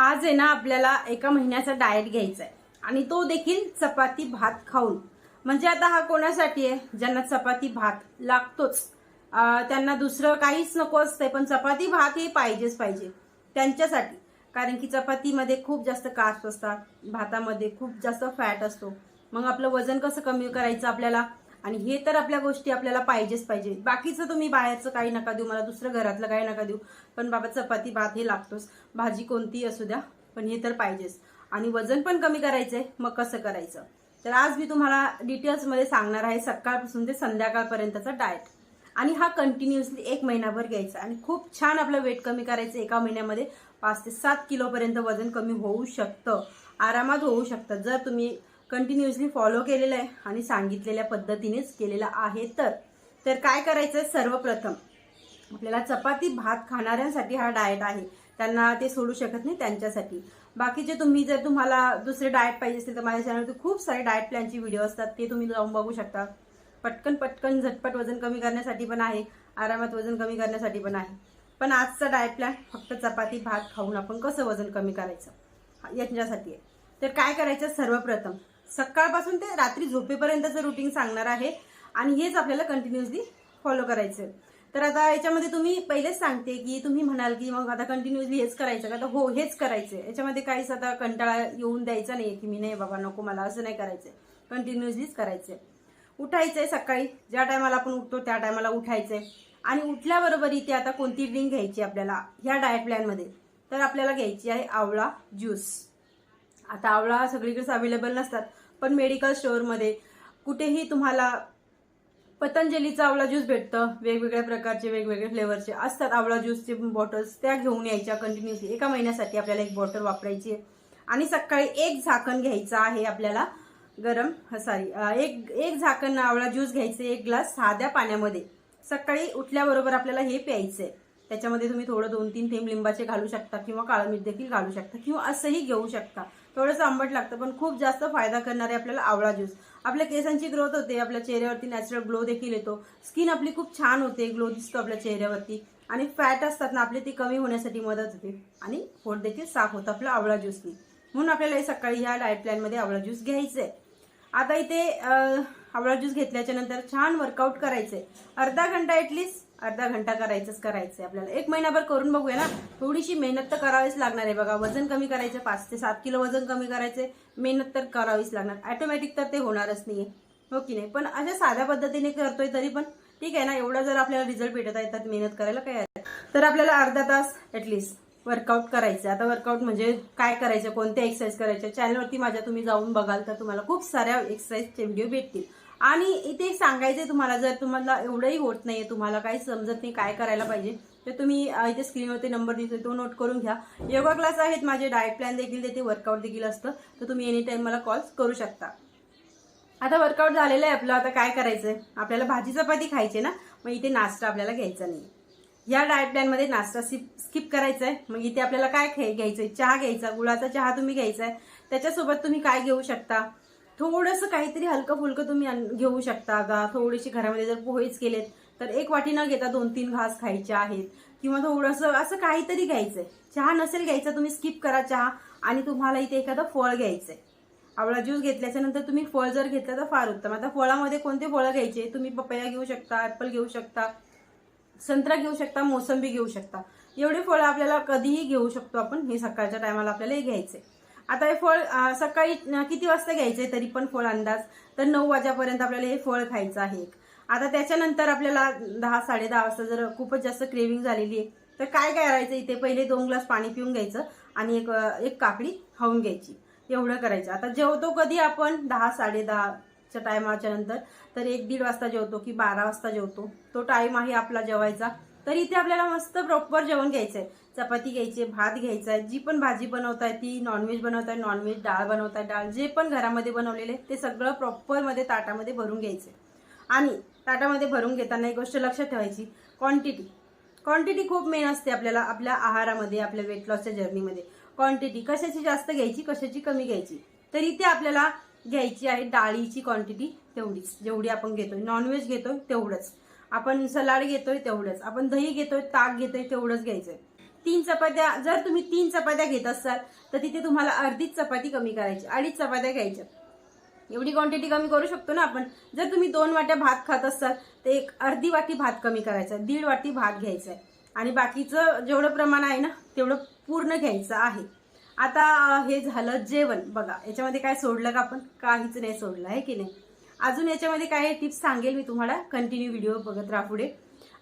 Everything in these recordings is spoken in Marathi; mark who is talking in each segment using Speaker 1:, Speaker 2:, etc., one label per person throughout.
Speaker 1: आज आहे ना आपल्याला एका महिन्याचा डाएट घ्यायचा आहे आणि तो देखील चपाती भात खाऊन. म्हणजे आता हा कोणासाठी आहे? ज्यांना चपाती भात लागतोच. त्यांना दुसरं काहीच नको असतंय पण चपाती भात हे पाहिजेच पाहिजे. त्यांच्यासाठी. कारण की चपातीमध्ये खूप जास्त कास्ट असतात भातामध्ये खूप जास्त फॅट असतो. मग आपलं वजन कसं कमी करायचं आपल्याला? आणि हे तर आपल्या गोष्टी आपल्याला पाहिजेच पाहिजे. बाकीचं तुम्ही बाहेरचं काही नका देऊ मला दुसरं घरातलं काही नका देऊ. पण बाबा चपाती भात हे लागतोच. भाजी कोणतीही असू द्या पण हे तर पाहिजेच. आणि वजन पण कमी करायचंय मग कसं करायचं? तर आज मी तुम्हाला डिटेल्समध्ये सांगणार आहे सकाळपासून ते संध्याकाळपर्यंतचा डाएट आणि हा कंटिन्युअसली एक महिनाभर घ्यायचा. आणि खूप छान आपलं वेट कमी करायचं एका महिन्यामध्ये. पाच ते सात किलोपर्यंत वजन कमी होऊ शकतं. आरामात होऊ शकतं. जर तुम्ही कंटिन्युअसली फॉलो केलेलं आहे आणि सांगितलेल्या पद्धतीनेच केलेलं आहे तर. तर काय करायचं सर्वप्रथम? आपल्याला चपाती भात खाणाऱ्यांसाठी हा डाएट आहे. त्यांना ते सोडू शकत नाही त्यांच्यासाठी. बाकीचे तुम्ही जर तुम्हाला दुसरे डाएट पाहिजे असेल तर माझ्या चॅनलवरती खूप सारे डाएट प्लॅनचे व्हिडिओ असतात. ते तुम्ही जाऊन बघू शकता. पटकन पटकन झटपट वजन कमी करण्यासाठी पण आहे. आरामात वजन कमी करण्यासाठी पण आहे. पण आजचा डाएट प्लॅन फक्त चपाती भात खाऊन आपण कसं वजन कमी करायचं? याच्यासाठी आहे. तर काय करायचं सर्वप्रथम? सकाळपासून ते रात्री झोपेपर्यंतचं रुटीन सांगणार आहे. आणि हेच आपल्याला कंटिन्युअसली फॉलो करायचं आहे. तर आता याच्यामध्ये तुम्ही पहिलेच सांगते की तुम्ही म्हणाल की मग आता कंटिन्युअसली हेच करायचं का? तर हो हेच करायचं आहे याच्यामध्ये काहीच आता कंटाळा येऊन द्यायचा नाही की मी नाही बाबा नको मला असं नाही करायचंय. कंटिन्युअसलीच करायचंय. उठायचंय सकाळी. ज्या टायमाला आपण उठतो त्या टायमाला उठायचंय. आणि उठल्याबरोबर इथे आता कोणती ड्रिंक घ्यायची आपल्याला? ह्या डाएट प्लॅनमध्ये तर आपल्याला घ्यायची आहे आवळा ज्यूस आता आवळा सगळीकडेच अवेलेबल नसतात. पण मेडिकल स्टोअरमध्ये कुठेही तुम्हाला पतंजलीचा आवळा ज्यूस भेटतं वेगवेगळ्या प्रकारचे वेगवेगळे फ्लेवरचे असतात आवळा ज्यूसचे बॉटल्स त्या घेऊन यायच्या कंटिन्युअसली एका महिन्यासाठी आपल्याला एक बॉटल वापरायची आहे. आणि सकाळी एक झाकण घ्यायचं आहे आपल्याला गरम सॉरी एक एक झाकण आवळा ज्यूस घ्यायचे एक ग्लास साध्या पाण्यामध्ये. सकाळी उठल्याबरोबर आपल्याला हे प्यायचंय. त्याच्यामध्ये तुम्ही थोडं दोन तीन थेंब लिंबाचे घालू शकता किंवा काळं मीठ देखील घालू शकता किंवा असंही घेऊ शकता. थोडंसं आंबट लागतं पण खूप जास्त फायदा करणारे आपल्याला आवळा ज्यूस आपल्या केसांची ग्रोथ होते आपल्या चेहऱ्यावरती नॅचरल ग्लो देखील येतो. स्किन आपली खूप छान होते ग्लो दिसतो आपल्या चेहऱ्यावरती. आणि फॅट असतात ना आपले ते कमी होण्यासाठी मदत होते. आणि पोट देखील साफ होतं आपलं आवळा ज्यूसनी म्हणून आपल्याला हे सकाळी ह्या डाएट प्लॅनमध्ये आवळा ज्यूस घ्यायचं आहे आता इथे आवळा ज्यूस घेतल्याच्या नंतर छान वर्कआउट करायचंय. अर्धा घंटा ऍटलीस्ट अर्धा घंटा करायचंच करायचंय आपल्याला. एक महिनाभर करून बघूया ना. थोडीशी मेहनत तर करावीच लागणार आहे बघा. वजन कमी करायचं पाच ते सात किलो वजन कमी करायचंय मेहनत तर करावीच लागणार. ऑटोमॅटिक तर ते होणारच नाही हो की नाही? पण अशा साध्या पद्धतीने करतोय तरी पण ठीक आहे ना? एवढा जर आपल्याला रिझल्ट भेटत आहे तर मेहनत करायला काय आहे? तर आपल्याला अर्धा तास ऍटलीस्ट वर्कआउट करायचं आता वर्कआउट म्हणजे काय करायचं? कोणत्या एक्सरसाइज करायच्या चॅनलवरती माझ्या तुम्ही जाऊन बघाल तर तुम्हाला खूप साऱ्या एक्सरसाइजचे व्हिडिओ भेटतील. आणि इथे सांगायचंय तुम्हाला जर तुम्हाला एवढंही होत नाहीये तुम्हाला काही समजत नाही काय करायला पाहिजे तर तुम्ही इथे स्क्रीनवरती नंबर दिसतोय तो नोट करून घ्या. योगा क्लास आहेत माझे डाएट प्लॅन देखील देते वर्कआउट देखील असतं तर तुम्ही एनी टाईम मला कॉल करू शकता. आता वर्कआउट झालेलं आहे आपलं आता काय करायचंय? आपल्याला भाजी चपाती खायची ना मग इथे नाश्ता आपल्याला घ्यायचा नाही या डाएट प्लॅनमध्ये नाश्ता स्किप करायचा आहे मग इथे आपल्याला काय खाय घ्यायचंय? चहा घ्यायचा गुळाचा चहा तुम्ही घ्यायचा आहे त्याच्यासोबत तुम्ही काय घेऊ शकता? थोडंसं काहीतरी हलकं फुलकं तुम्ही घेऊ शकता का? थोडीशी घरामध्ये जर पोहेच केलेत तर एक वाटी न घेता दोन तीन घास खायचे आहेत. किंवा थोडंसं असं काहीतरी घ्यायचंय. चहा नसेल घ्यायचा तुम्ही स्किप करा चहा आणि तुम्हाला इथे एखादं फळ घ्यायचंय. आवळा ज्यूस घेतल्याच्या नंतर तुम्ही फळ जर घेतलं तर फार उत्तम. आता फळामध्ये कोणते फळं घ्यायचे? तुम्ही पपया घेऊ शकता ऍपल घेऊ शकता संत्रा घेऊ शकता मोसंबी घेऊ शकता. एवढे फळं आपल्याला कधीही घेऊ शकतो आपण. हे सकाळच्या टायमाला आपल्याला हे घ्यायचे आता हे फळ सकाळी किती वाजता घ्यायचे तरी पण फळ अंदाज? तर नऊ वाजेपर्यंत आपल्याला हे फळ खायचं आहे. आता त्याच्यानंतर आपल्याला दहा साडे दहा वाजता जर खूपच जास्त क्रेविंग झालेली आहे तर काय काय करायचं? इथे पहिले दोन ग्लास पाणी पिऊन घ्यायचं आणि एक एक काकडी खाऊन घ्यायची. एवढं करायचं. आता जेवतो कधी आपण? दहा साडे दहाच्या टायमाच्या नंतर. तर एक दीड वाजता जेवतो की बारा वाजता जेवतो. तो टाईम आहे आपला जेवायचा. तर इथे आपल्याला मस्त प्रॉपर जेवण घ्यायचं आहे चपाती घ्यायची भात घ्यायचा आहे जी पण भाजी बनवताय ती नॉनव्हेज बनवताय नॉनव्हेज डाळ बनवताय डाळ जे पण घरामध्ये बनवलेले ते सगळं प्रॉपरमध्ये ताटामध्ये भरून घ्यायचे. आणि ताटामध्ये भरून घेताना एक गोष्ट लक्षात ठेवायची क्वांटिटी क्वांटिटी खूप मेन असते आपल्याला आपल्या आहारामध्ये आपल्या वेट लॉसच्या जर्नीमध्ये क्वांटिटी कशाची जास्त घ्यायची कशाची कमी घ्यायची. तर इथे आपल्याला घ्यायची आहे डाळीची क्वांटिटी तेवढीच जेवढी आपण घेतोय. नॉनव्हेज घेतोय तेवढंच. आपण सलाड घेतोय तेवढंच. आपण दही घेतोय ताक घेतोय तेवढंच घ्यायचंय. तीन चपात्या जर तुम्ही तीन चपात्या घेत असाल तर तिथे तुम्हाला अर्धीच चपाती कमी करायची अडीच चपात्या घ्यायच्या. एवढी क्वांटिटी कमी करू शकतो ना आपण. जर तुम्ही दोन वाट्या भात खात असाल तर एक अर्धी वाटी भात कमी करायचा दीड वाटी भात घ्यायचा आहे. आणि बाकीचं जेवढं प्रमाण आहे ना तेवढं पूर्ण घ्यायचं आहे. आता हे झालं जेवण. बघा याच्यामध्ये काय सोडलं का आपण? काहीच नाही सोडलं आहे की नाही? अजून याच्यामध्ये काय टिप्स सांगेल मी तुम्हाला. कंटिन्यू व्हिडिओ बघत राहा पुढे.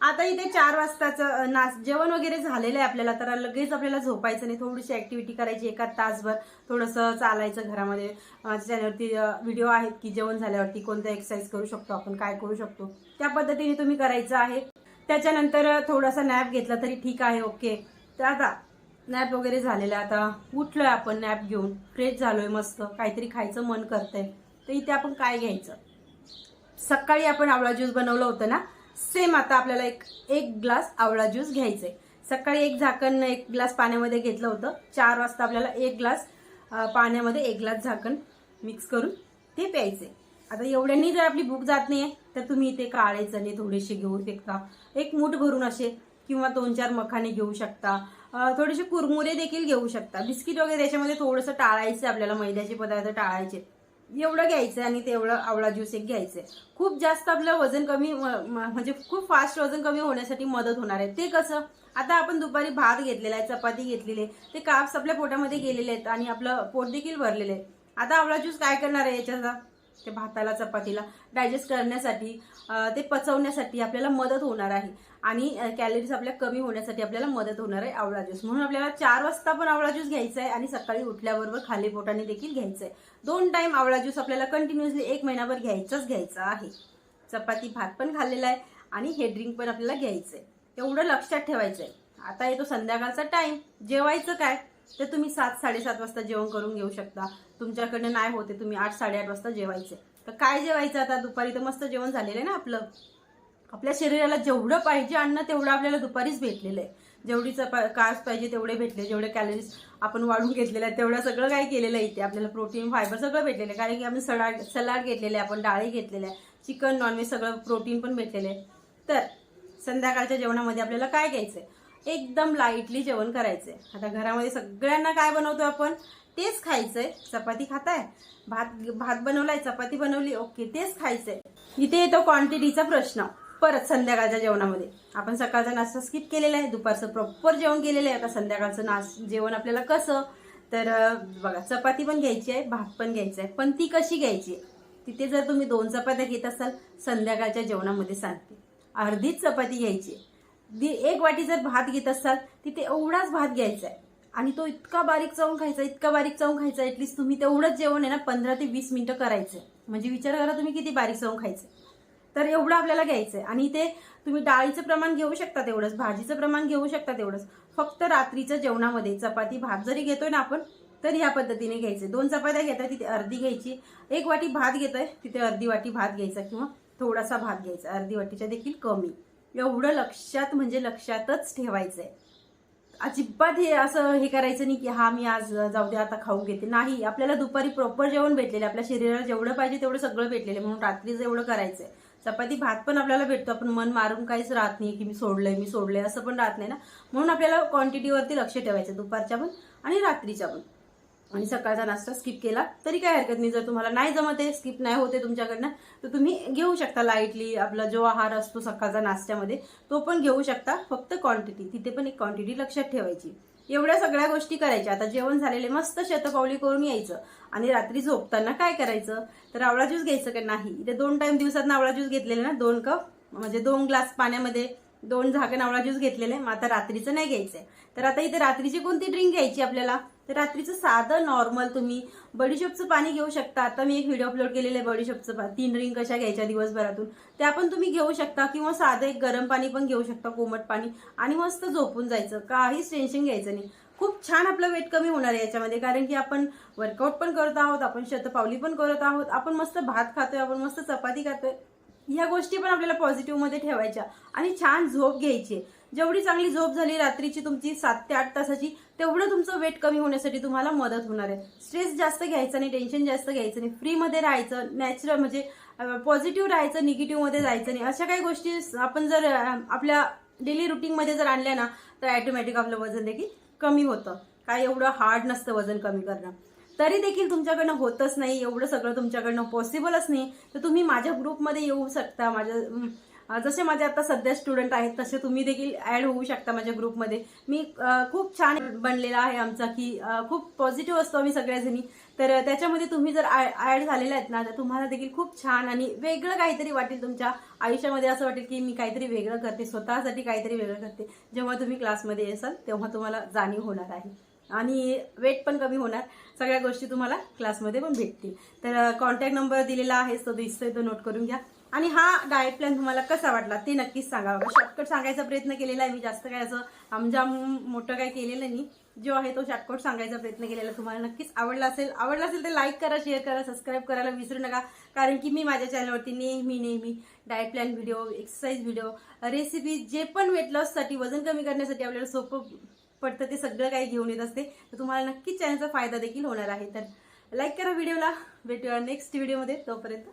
Speaker 1: आता इथे चार वाजताचं अं, नाश जेवण वगैरे झालेलं आहे आपल्याला तर लगेच आपल्याला झोपायचं नाही. थोडीशी ऍक्टिव्हिटी करायची एका तासभर. थोडंसं चालायचं घरामध्ये. माझ्या चॅनलवरती व्हिडिओ आहेत की जेवण झाल्यावरती कोणतं एक्सरसाइज करू शकतो आपण काय करू शकतो. त्या पद्धतीने तुम्ही करायचं आहे. त्याच्यानंतर थोडासा नॅप घेतला तरी ठीक आहे ओके तर आता नॅप वगैरे झालेला आता उठलोय आपण नॅप घेऊन. फ्रेश झालोय मस्त. काहीतरी खायचं मन करतंय. तर इथे आपण काय घ्यायचं? सकाळी आपण आवळा ज्यूस बनवलं होतं ना? सेम आता आपल्याला एक एक ग्लास आवळा ज्यूस घ्यायचा आहे सकाळी एक झाकण एक ग्लास पाण्यामध्ये घेतलं होतं. चार वाजता आपल्याला एक ग्लास पाण्यामध्ये एक ग्लास झाकण मिक्स करून ते प्यायचे आता एवढ्यांनी जर आपली भूक जात नाही तर तुम्ही इथे काळे चणे थोडेसे घेऊ शकता. एक मूठ भरून असे किंवा दोन चार मखाने घेऊ शकता. थोडेसे कुरमुरे देखील घेऊ शकता. बिस्किट वगैरे त्याच्यामध्ये थोडंसं टाळायचं आपल्याला मैद्याचे पदार्थ टाळायचे एवढं घ्यायचं आणि तेवढं आवळा ज्यूस एक घ्यायचं खूप जास्त आपलं वजन कमी म्हणजे खूप फास्ट वजन कमी होण्यासाठी मदत होणार आहे. ते कसं? आता आपण दुपारी भात घेतलेला आहे चपाती घेतलेली आहे. ते काप्स आपल्या पोटामध्ये गेलेले आहेत आणि आपलं पोट देखील भरलेलं आहे. आता आवळा ज्यूस काय करणार आहे याच्याचा ते भाताला चपातीला डायजेस्ट करण्यासाठी ते पचवण्यासाठी आपल्याला मदत होणार आहे. आणि कॅलरीज आपल्या कमी होण्यासाठी आपल्याला मदत होणार आहे आवळा ज्यूस म्हणून आपल्याला चार वाजता पण आवळा ज्यूस घ्यायचा आहे आणि सकाळी उठल्याबरोबर खाली पोटाने देखील घ्यायचं आहे. दोन टाईम आवळा ज्यूस आपल्याला कंटिन्युअसली एक महिनाभर घ्यायचाच घ्यायचा आहे. चपाती भात पण खाल्लेला आहे आणि हे ड्रिंक पण आपल्याला घ्यायचं आहे. एवढं लक्षात ठेवायचं आहे. आता येतो संध्याकाळचा टाइम जेवायचं काय? तर तुम्ही सात साडेसात वाजता जेवण करून घेऊ शकता. तुमच्याकडनं नाही होते तुम्ही आठ साडेआठ वाजता जेवायचे. तर काय जेवायचं आता? दुपारी तर मस्त जेवण झालेलं आहे ना आपलं. आपल्या शरीराला जेवढं पाहिजे अन्न तेवढं आपल्याला दुपारीच भेटलेलं आहे. जेवढी चपा पाहिजे तेवढे भेटले जेवढे कॅलरीज आपण वाढून घेतलेले आहेत तेवढं सगळं काय केलेलं आहे इथे. आपल्याला प्रोटीन फायबर सगळं भेटलेलं आहे. कारण की आपण सलाड सलाड घेतलेले आहे आपण डाळी घेतलेल्या आहे. चिकन नॉनव्हेज सगळं प्रोटीन पण भेटलेलं आहे. तर संध्याकाळच्या जेवणामध्ये आपल्याला काय घ्यायचं आहे एकदम लाईटली जेवण करायचंय. आता घरामध्ये सगळ्यांना काय बनवतो आपण? तेच खायचंय. चपाती खाताय? भात भात बनवलाय चपाती बनवली ओके तेच खायचंय. इथे येतो क्वांटिटीचा प्रश्न. परत संध्याकाळच्या जेवणामध्ये. आपण सकाळचा नाश्ता स्किप केलेला आहे. दुपारचं प्रॉपर जेवण केलेलं आहे. आता संध्याकाळचं नाश जेवण आपल्याला कसं? तर बघा चपाती पण घ्यायची आहे भात पण घ्यायचा आहे. पण ती कशी घ्यायची? आहे तिथे जर तुम्ही दोन चपात्या घेत असाल संध्याकाळच्या जेवणामध्ये सांगते. अर्धीच चपाती घ्यायची आहे. एक वाटी जर भात घेत असाल तिथे एवढाच भात घ्यायचा आहे आणि तो इतका बारीक चावून खायचा इतका बारीक चावून खायचा ऍटलीस्ट तुम्ही तेवढंच जेवण आहे ना पंधरा ते वीस मिनिटं करायचं म्हणजे विचार करा तुम्ही किती बारीक चावून खायचं तर एवढं आपल्याला घ्यायचं आहे आणि ते तुम्ही डाळीचं प्रमाण घेऊ शकता तेवढंच भाजीचं प्रमाण घेऊ शकता तेवढंच. फक्त रात्रीच्या जेवणामध्ये चपाती भात जरी घेतोय ना आपण तर ह्या पद्धतीने घ्यायचे दोन चपात्या घेतात तिथे अर्धी घ्यायची. एक वाटी भात घेतोय तिथे अर्धी वाटी भात घ्यायचा किंवा थोडासा भात घ्यायचा. अर्धी वाटीच्या देखील कमी. एवढं लक्षात म्हणजे लक्षातच ठेवायचंय. अजिबात हे असं हे करायचं नाही की हा मी आज जाऊ दे आता खाऊ घेते. नाही आपल्याला दुपारी प्रॉपर जेवण भेटलेलं आपल्या शरीराला जेवढं पाहिजे तेवढं सगळं भेटलेलं आहे. म्हणून रात्रीच एवढं करायचंय. चपाती भात पण आपल्याला भेटतो. आपण मन मारून काहीच राहत नाही की मी सोडलंय मी सोडलंय असं पण राहत नाही ना. म्हणून आपल्याला क्वांटिटीवरती लक्ष ठेवायचं दुपारच्या पण आणि रात्रीच्या पण. आणि सकाळचा नाश्ता स्किप केला तरी काय हरकत नाही. जर तुम्हाला नाही जमत आहे स्किप नाही होते तुमच्याकडनं तर तुम्ही घेऊ शकता लाईटली आपला जो आहार असतो सकाळचा नाश्त्यामध्ये तो पण घेऊ शकता फक्त क्वांटिटी तिथे पण एक क्वांटिटी लक्षात ठेवायची. एवढ्या सगळ्या गोष्टी करायच्या. आता जेवण झालेले मस्त शतपावली करून यायचं. आणि रात्री झोपताना काय करायचं? तर आवळा ज्यूस घ्यायचं का नाही? इथे दोन टाइम दिवसात आवळा ज्यूस घेतलेला ना दोन कप. म्हणजे दोन ग्लास पाण्यामध्ये दोन झाकण आवळा ज्यूस घेतलेले. मग आता रात्रीचं नाही घ्यायचंय. तर आता इथे रात्रीची कोणती ड्रिंक घ्यायची आपल्याला? तर रात्रीचं साधं नॉर्मल तुम्ही बडीशेपचं पाणी घेऊ शकता. आता मी एक व्हिडिओ अपलोड केलेलं आहे बडीशेपचं पाणी तीन रिंग कशा घ्यायच्या दिवसभरातून. त्या पण तुम्ही घेऊ शकता किंवा साधं एक गरम पाणी पण घेऊ शकता कोमट पाणी. आणि मस्त झोपून जायचं. काहीच टेन्शन घ्यायचं नाही. खूप छान आपलं वेट कमी होणार आहे याच्यामध्ये. कारण की आपण वर्कआउट पण करत आहोत आपण शतपावली पण करत आहोत आपण मस्त भात खातोय आपण मस्त चपाती खातोय. ह्या गोष्टी पण आपल्याला पॉझिटिव्हमध्ये ठेवायच्या. आणि छान झोप घ्यायची जेवढी चांगली झोप झाली रात्रीची तुमची सात ते आठ तासाची तेवढं तुमचं वेट कमी होण्यासाठी तुम्हाला मदत होणार आहे. स्ट्रेस जास्त घ्यायचा नाही टेन्शन जास्त घ्यायचं नाही. फ्रीमध्ये राहायचं नॅचरल म्हणजे पॉझिटिव्ह राहायचं निगेटिव्हमध्ये जायचं नाही. अशा काही गोष्टी आपण जर आपल्या डेली रुटीनमध्ये जर आणल्या ना तर ॲटोमॅटिक आपलं वजन देखील कमी होतं. काय एवढं हार्ड नसतं वजन कमी करणं. तरी देखील तुमच्याकडनं होतच नाही. एवढं सगळं तुमच्याकडनं पॉसिबलच नाही. तर तुम्ही माझ्या ग्रुपमध्ये येऊ शकता. माझ्या जसे माझे आता सध्या स्टुडंट आहेत तसे तुम्ही देखील ॲड होऊ शकता माझ्या ग्रुपमध्ये मी खूप छान बनलेला आहे आमचा की खूप पॉझिटिव्ह असतो आम्ही सगळ्याजणी तर त्याच्यामध्ये तुम्ही जर ॲड झालेले आहेत ना तर तुम्हाला देखील खूप छान आणि वेगळं काहीतरी वाटेल तुमच्या आयुष्यामध्ये. असं वाटेल की मी काहीतरी वेगळं करते स्वतःसाठी काहीतरी वेगळं करते. जेव्हा तुम्ही क्लासमध्ये असाल तेव्हा तुम्हाला जाणीव होणार आहे. आणि वेट पण कमी होणार. सगळ्या गोष्टी तुम्हाला क्लासमध्ये पण भेटतील. तर कॉन्टॅक्ट नंबर दिलेला आहे तो दिसतोय तो नोट करून घ्या. आणि हा डाएट प्लॅन तुम्हाला कसा वाटला ते नक्कीच सांगा बघा शॉर्टकट सांगायचा प्रयत्न केलेला आहे मी जास्त काय असं आमजाम मोठं काय केलेलं नाही. जो आहे तो शॉर्टकट सांगायचा प्रयत्न केलेला तुम्हाला नक्कीच आवडला असेल. आवडला असेल तर लाईक करा शेअर करा सबस्क्राईब करायला विसरू नका. कारण की मी माझ्या चॅनलवरती नेहमी नेहमी diet plan video exercise video recipe जे पण वेट लॉससाठी वजन कमी करण्यासाठी आपल्याला सोपं पडतं ते सगळं काही घेऊन येत असते. तर तुम्हाला नक्कीच चॅनलचा फायदा देखील होणार आहे. तर लाईक करा व्हिडिओला भेटूया नेक्स्ट व्हिडिओमध्ये तोपर्यंत